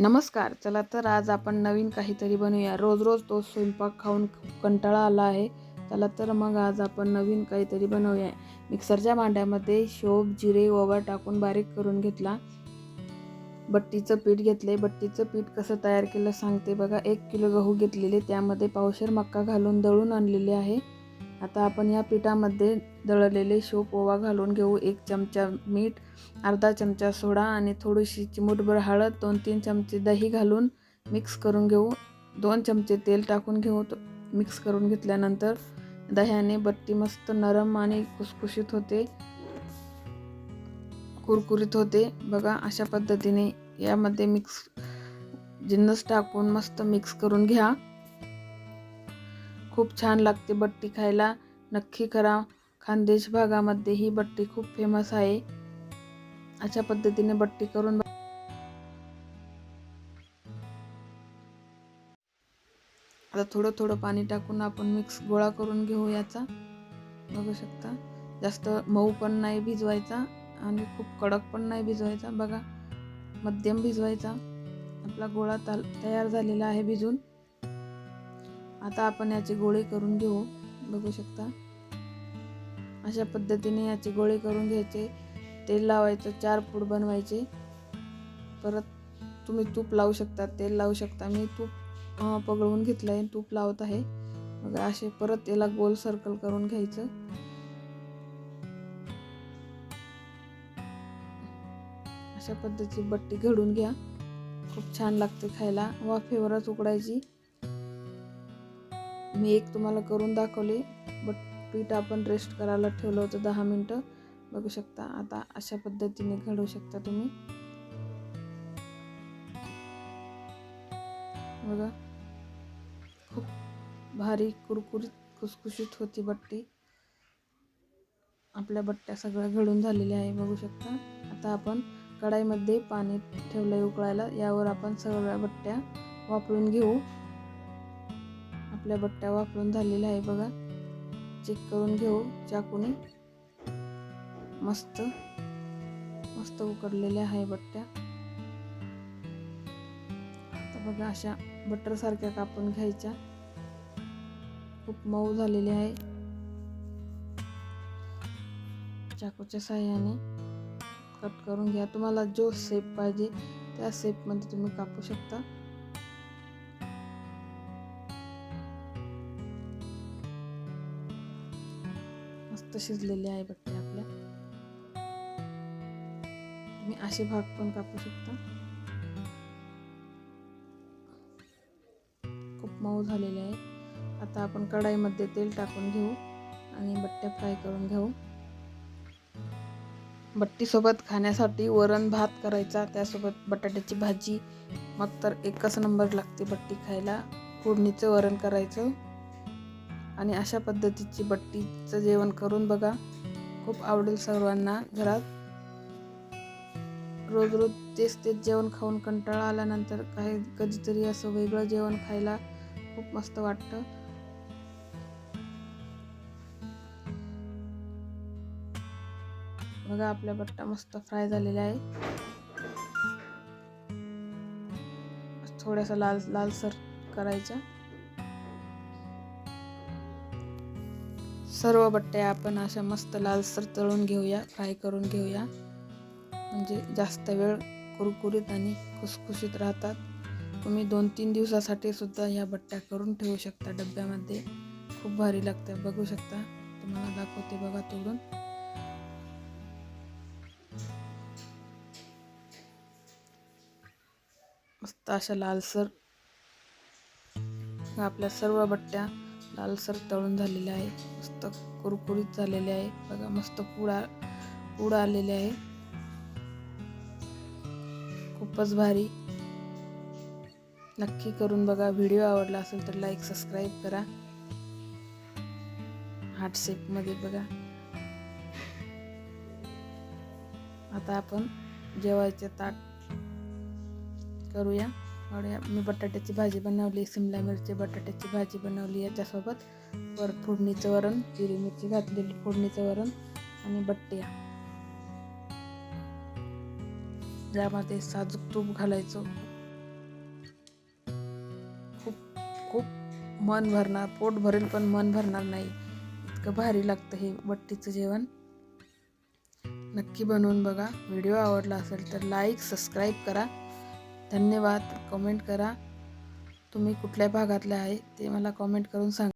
नमस्कार चला तर आज आपण नवीन काहीतरी बनवूया रोज रोज तो स्वयंपाक खाऊन कंटाळा आला आहे. चला तर मग आज आपण नवीन काहीतरी बनवूया. मिक्सरच्या भांड्यामध्ये शोभ जिरे ओवा टाकून बारीक करून घेतला. बट्टीचं पीठ घेतले बट्टीचं पीठ कसं तयार केलं सांगते बघा. एक किलो गहू घेतलेले. त्यामध्ये पावशर मक्का घालून दळून आणलेले आहे. आता आपण या पिठामध्ये दळलेले शोप ओवा घालून घेऊ. एक चमचा मीठ अर्धा चमचा सोडा आणि थोडीशी चिमूटभर हळद दोन तीन चमचे दही घालून मिक्स करून घेऊ. दोन चमचे तेल टाकून घेऊ. मिक्स करून घेतल्यानंतर दह्याने बट्टी मस्त नरम आणि खुसखुशीत होते. कुरकुरीत होते. बघा अशा पद्धतीने यामध्ये मिक्स जिन्नस टाकून मस्त मिक्स करून घ्या. खूप छान लागते बट्टी खायला. नक्की करा. खानदेश भागामध्ये ही बट्टी खूप फेमस आहे. अशा पद्धतीने बट्टी करून आता थोडं थोडं पाणी टाकून आपण मिक्स गोळा करून घेऊ याचा. बघू शकता. जास्त मऊ पण नाही भिजवायचा आणि खूप कडक पण नाही भिजवायचा. बघा मध्यम भिजवायचा. आपला गोळा तयार झालेला आहे भिजून. आता आपण याचे गोळे करून घेऊ. बघू शकता. अशा पद्धतीने याचे गोळे करून घ्यायचे. तेल लावायचं चार फूड बनवायचे. परत तुम्ही तूप लावू शकता तेल लावू शकता. मी तूप पगळवून घेतलं आहे तूप लावत आहे. मग असे परत याला गोल सर्कल करून घ्यायचं. अशा पद्धतीची बट्टी घडून घ्या. खूप छान लागते खायला. वाफेवरच उकडायची. मी एक तुम्हाला करून दाखवले बट पीठ आपण रेस्ट करायला ठेवलं होतं दहा मिनटं. बघू शकता आता अशा पद्धतीने घडवू शकता तुम्ही. बघा खूप भारी कुरकुरीत खुसखुशीत होती बट्टी. आपल्या बट्ट्या सगळ्या घडून झालेल्या आहे बघू शकता. आता आपण कढाईमध्ये पाणी ठेवलंय उकळायला. यावर आपण सगळ्या बट्ट्या वापरून घेऊ. आपल्या बट्ट्या वापरून झालेल्या आहे बघा. चेक करून घेऊ चाकूने मस्त मस्त उकडलेल्या आहे बट्ट्या. आता बघा अशा बटरसारख्या कापून घ्यायच्या. खूप मऊ झालेल्या आहे. चाकूच्या साह्याने कट करून घ्या. तुम्हाला जो शेप पाहिजे त्या शेपमध्ये तुम्ही कापू शकता. मस्त शिजलेले आहे बट्टे आपल्या. तुम्ही असे भाग पण कापू शकता. खूप मऊ झालेले आहे आता आपण कढाईमध्ये तेल टाकून घेऊ आणि बट्ट्या फ्राय करून घेऊ. बट्टीसोबत खाण्यासाठी वरण भात करायचा त्यासोबत बटाट्याची भाजी. मग तर एकच नंबर लागते बट्टी खायला. फोडणीचं वरण करायचं. आणि अशा पद्धतीची बट्टीचं जेवण करून बघा. खूप आवडेल सर्वांना घरात. रोज रोज तेच तेच जेवण खाऊन कंटाळा आल्यानंतर काही कधीतरी असं वेगळं जेवण खायला खूप मस्त वाटतं. बघा आपल्या बट्टा मस्त फ्राय झालेला आहे. थोड्यासा लाल लालसर करायचा. सर्व बट्ट्या आपण अशा मस्त लालसर तळून घेऊया फ्राय करून घेऊया. म्हणजे जास्त वेळ कुरकुरीत आणि खुसखुशीत राहतात. तुम्ही दोन तीन दिवसासाठी सुद्धा ह्या बट्ट्या करून ठेवू शकता डब्यामध्ये. खूप भारी लागते बघू शकता. तुम्हाला दाखवते बघा तोडून. मस्त अशा लालसर आपल्या सर्व बट्ट्या लालसर तळून झालेला आहे. मस्त कुरकुरीत झालेले आहे. बघा मस्त पुडा पूड आलेले आहे. खूपच भारी. नक्की करून बघा. व्हिडिओ आवडला असेल तर लाईक सबस्क्राईब करा. हार्ट बघा. आता आपण जेवायचे ताट करूया. आवड्या मी बटाट्याची भाजी बनवली शिमला मिरची बटाट्याची भाजी बनवली याच्यासोबत. वर फोडणीचं वरण जिरी मिरची घातलेली फोडणीचं वरण आणि बट्ट्या. ज्यामध्ये साजूक तूप घालायचो. खूप खूप मन भरणार पोट भरेल पण मन भरणार नाही. इतकं भारी लागतं हे बट्टीचं जेवण. नक्की बनवून बघा. व्हिडिओ आवडला असेल तर लाईक सबस्क्राईब करा. धन्यवाद. कमेंट करा. तुम्ही कुठल्या भागातल्या आहे ते मला कॉमेंट करून सांगा.